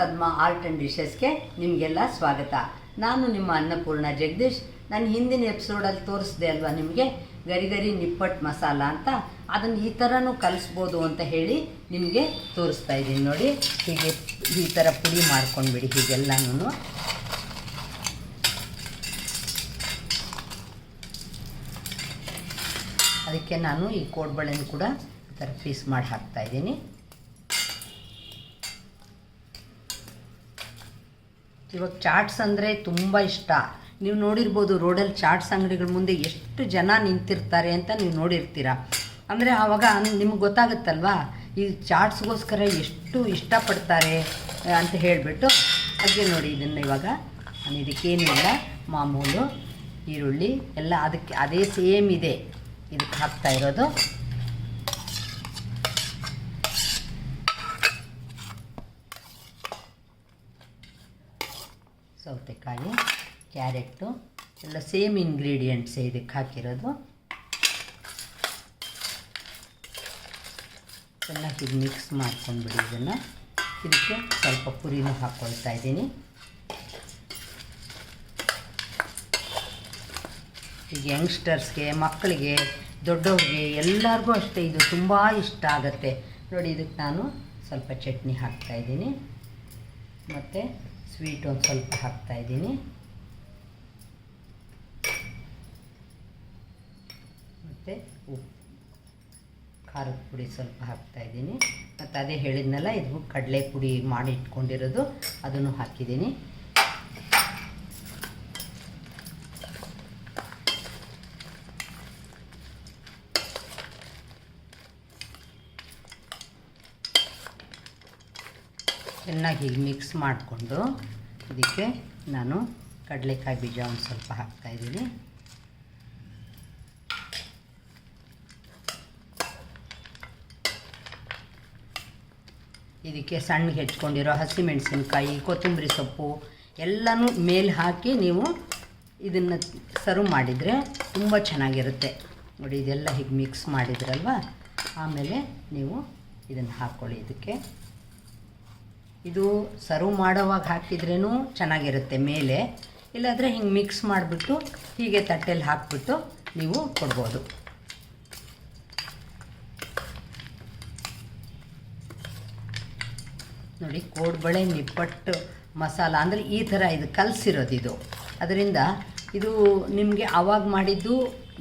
Padma art and ಡಿಶಸ್ಗೆ ನಿಮಗೆಲ್ಲ ಸ್ವಾಗತ. ನಾನು ನಿಮ್ಮ ಅನ್ನಪೂರ್ಣ ಜಗದೀಶ್. ನಾನು ಹಿಂದಿನ ಎಪಿಸೋಡಲ್ಲಿ ತೋರಿಸಿದೆ ಅಲ್ವಾ ನಿಮಗೆ? ಗರಿ ಗರಿ ನಿಪ್ಪಟ್ಟು ಮಸಾಲ ಅಂತ. ಅದನ್ನು ಈ ಥರನೂ ಕಲಿಸ್ಬೋದು ಅಂತ ಹೇಳಿ ನಿಮಗೆ ತೋರಿಸ್ತಾ ಇದ್ದೀನಿ ನೋಡಿ. ಹೀಗೆ ಈ ಥರ ಪುಡಿ ಮಾಡ್ಕೊಂಡ್ಬಿಡಿ ಹೀಗೆಲ್ಲನೂ ಅದಕ್ಕೆ ನಾನು ಈ ಕೋಡ್ಬಳೆನ ಕೂಡ ಈ ಥರ ಪೀಸ್ ಮಾಡಿ ಹಾಕ್ತಾ ಇವಾಗ ಚಾಟ್ಸ್ ಅಂದರೆ ತುಂಬ ಇಷ್ಟ. ನೀವು ನೋಡಿರ್ಬೋದು ರೋಡಲ್ಲಿ ಚಾಟ್ಸ್ ಅಂಗಡಿಗಳ ಮುಂದೆ ಎಷ್ಟು ಜನ ನಿಂತಿರ್ತಾರೆ ಅಂತ ನೀವು ನೋಡಿರ್ತೀರ. ಅಂದರೆ ಆವಾಗ ನಿಮ್ಗೆ ಗೊತ್ತಾಗುತ್ತಲ್ವಾ? ಈ ಚಾಟ್ಸ್ಗೋಸ್ಕರ ಎಷ್ಟು ಇಷ್ಟಪಡ್ತಾರೆ ಅಂತ ಹೇಳಿಬಿಟ್ಟು ಹಾಗೆ ನೋಡಿ ಇದನ್ನು ಇವಾಗ ನಾನು ಇದಕ್ಕೇನಿಲ್ಲ ಮಾಮೂಲು ಈರುಳ್ಳಿ ಎಲ್ಲ ಅದಕ್ಕೆ, ಅದೇ ಸೇಮ್ ಇದೆ. ಇದಕ್ಕೆ ಹಾಕ್ತಾ ಇರೋದು. ಸೌತೆಕಾಯಿ ಕ್ಯಾರೆಟು ಎಲ್ಲ ಸೇಮ್ ಇಂಗ್ರೀಡಿಯೆಂಟ್ಸೇ ಇದಕ್ಕೆ ಹಾಕಿರೋದು. ಚೆನ್ನಾಗಿ ಮಿಕ್ಸ್ ಮಾಡ್ಕೊಂಡ್ಬಿಡಿ ಇದನ್ನು. ಇದಕ್ಕೆ ಸ್ವಲ್ಪ ಪುರಿನೂ ಹಾಕ್ಕೊಳ್ತಾ ಇದ್ದೀನಿ. ಈಗ ಯಂಗ್ಸ್ಟರ್ಸ್ಗೆ ಮಕ್ಕಳಿಗೆ, ದೊಡ್ಡವ್ರಿಗೆ ಎಲ್ಲರಿಗೂ ಅಷ್ಟೇ ಇದು ತುಂಬ ಇಷ್ಟ ಆಗುತ್ತೆ. ನೋಡಿ, ಇದಕ್ಕೆ ನಾನು ಸ್ವಲ್ಪ ಚಟ್ನಿ ಹಾಕ್ತಾಯಿದ್ದೀನಿ ಮತ್ತು ಸ್ವೀಟ್ ಒಂದು ಸ್ವಲ್ಪ ಹಾಕ್ತಾ ಇದ್ದೀನಿ. ಮತ್ತು ಉಪ್ಪು. ಖಾರದ ಪುಡಿ ಸ್ವಲ್ಪ ಹಾಕ್ತಾ ಇದ್ದೀನಿ. ಮತ್ತು ಅದೇ ಹೇಳಿದ್ನಲ್ಲ, ಇದು ಕಡಲೆ ಪುಡಿ ಮಾಡಿ ಇಟ್ಕೊಂಡಿರೋದು, ಅದನ್ನು ಹಾಕಿದ್ದೀನಿ. ಚೆನ್ನಾಗಿ ಹೀಗೆ ಮಿಕ್ಸ್ ಮಾಡಿಕೊಂಡು ಇದಕ್ಕೆ ನಾನು ಕಡಲೆಕಾಯಿ ಬೀಜ ಒಂದು ಸ್ವಲ್ಪ ಹಾಕ್ತಾ ಇದ್ದೀನಿ. ಇದಕ್ಕೆ ಸಣ್ಣಗೆ ಹೆಚ್ಕೊಂಡಿರೋ ಹಸಿಮೆಣಸಿನ್ಕಾಯಿ, ಕೊತ್ತಂಬರಿ ಸೊಪ್ಪು ಎಲ್ಲನೂ ಮೇಲೆ ಹಾಕಿ ನೀವು ಇದನ್ನು ಸರ್ವ್ ಮಾಡಿದರೆ ತುಂಬ ಚೆನ್ನಾಗಿರುತ್ತೆ. ನೋಡಿ, ಇದೆಲ್ಲ ಹೀಗೆ ಮಿಕ್ಸ್ ಮಾಡಿದ್ರಲ್ವ? ಆಮೇಲೆ ನೀವು ಇದನ್ನು ಹಾಕ್ಕೊಳ್ಳಿ ಇದಕ್ಕೆ ಇದು ಸರ್ವ್ ಮಾಡೋವಾಗ ಹಾಕಿದ್ರೂ ಚೆನ್ನಾಗಿರುತ್ತೆ ಮೇಲೆ. ಇಲ್ಲಾಂದರೆ ಹಿಂಗೆ ಮಿಕ್ಸ್ ಮಾಡಿಬಿಟ್ಟು ಹೀಗೆ ತಟ್ಟೆಲಿ ಹಾಕ್ಬಿಟ್ಟು ನೀವು ಕೊಡ್ಬೋದು. ನೋಡಿ ಕೋಡ್ಬಳೆ, ನಿಪ್ಪಟ್ಟು, ಮಸಾಲ, ಅಂದರೆ ಈ ಥರ ಇದು ಕಲಸಿರೋದು ಇದು. ಅದರಿಂದ ಇದು ನಿಮಗೆ ಆವಾಗ ಮಾಡಿದ್ದು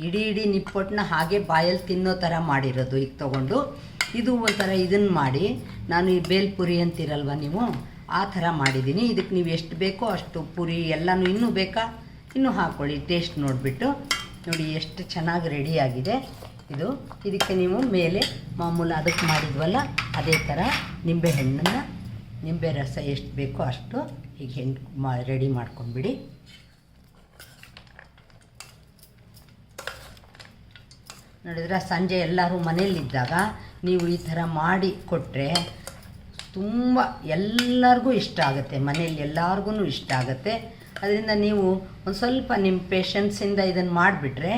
ಇಡೀ ಇಡೀ ನಿಪ್ಪಟ್ಟನ್ನ ಹಾಗೆ ಬಾಯಲ್ಲಿ ತಿನ್ನೋ ಥರ ಮಾಡಿರೋದು ಈಗ ತೊಗೊಂಡು. ಇದು ಒಂಥರ ಇದನ್ನು ಮಾಡಿ, ನಾನು ಈ ಬೇಲ್ಪುರಿ ಅಂತೀರಲ್ವ ನೀವು? ಆ ಥರ ಮಾಡಿದ್ದೀನಿ. ಇದಕ್ಕೆ ನೀವು ಎಷ್ಟು ಬೇಕೋ ಅಷ್ಟು ಪುರಿ ಎಲ್ಲನೂ ಇನ್ನೂ ಬೇಕಾ? ಇನ್ನೂ ಹಾಕ್ಕೊಳ್ಳಿ ಟೇಸ್ಟ್ ನೋಡಿಬಿಟ್ಟು. ನೋಡಿ, ಎಷ್ಟು ಚೆನ್ನಾಗಿ ರೆಡಿಯಾಗಿದೆ ಇದು. ಇದಕ್ಕೆ ನೀವು ಮೇಲೆ ಮಾಮೂಲು ಅದಕ್ಕೆ ಮಾಡಿದ್ವಲ್ಲ, ಅದೇ ಥರ ನಿಂಬೆ ಹಣ್ಣನ್ನು, ನಿಂಬೆ ರಸ ಎಷ್ಟು ಬೇಕೋ ಅಷ್ಟು ಹೀಗೆ ಮಾ ರೆಡಿ ಮಾಡ್ಕೊಂಡ್ಬಿಡಿ. ನೋಡಿದ್ರೆ ಸಂಜೆ ಎಲ್ಲರೂ ಮನೆಯಲ್ಲಿದ್ದಾಗ ನೀವು ಈ ಥರ ಮಾಡಿ ಕೊಟ್ಟರೆ ತುಂಬ ಎಲ್ಲರಿಗೂ ಇಷ್ಟ ಆಗುತ್ತೆ, ಮನೆಯಲ್ಲಿ ಎಲ್ಲರಿಗೂ ಇಷ್ಟ ಆಗುತ್ತೆ. ಅದರಿಂದ ನೀವು ಒಂದು ಸ್ವಲ್ಪ ನಿಮ್ಮ ಪೇಷನ್ಸಿಂದ ಇದನ್ನು ಮಾಡಿಬಿಟ್ರೆ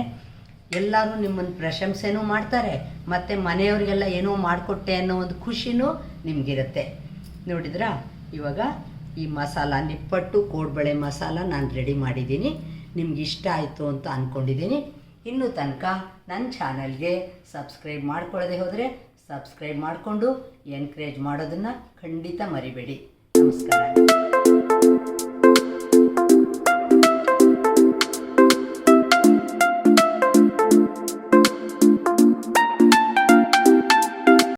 ಎಲ್ಲರೂ ನಿಮ್ಮನ್ನು ಪ್ರಶಂಸೆನೂ ಮಾಡ್ತಾರೆ, ಮತ್ತು ಮನೆಯವರಿಗೆಲ್ಲ ಏನೋ ಮಾಡಿಕೊಟ್ಟೆ ಅನ್ನೋ ಒಂದು ಖುಷಿನೂ ನಿಮಗಿರುತ್ತೆ. ನೋಡಿದ್ರಾ? ಇವಾಗ ಈ ಮಸಾಲ, ನಿಪ್ಪಟ್ಟು, ಕೋಡ್ಬಳೆ ಮಸಾಲ ನಾನು ರೆಡಿ ಮಾಡಿದ್ದೀನಿ. ನಿಮ್ಗೆ ಇಷ್ಟ ಆಯಿತು ಅಂತ ಅಂದ್ಕೊಂಡಿದ್ದೀನಿ ಇನ್ನೂ ತನಕ ನನ್ನ ಚಾನಲ್ಗೆ ಸಬ್ಸ್ಕ್ರೈಬ್ ಮಾಡ್ಕೊಳ್ಳದೆ ಹೋದರೆ ಸಬ್ಸ್ಕ್ರೈಬ್ ಮಾಡಿಕೊಂಡು ಎನ್ಕರೇಜ್ ಮಾಡೋದನ್ನು ಖಂಡಿತ ಮರಿಬೇಡಿ. ನಮಸ್ಕಾರ.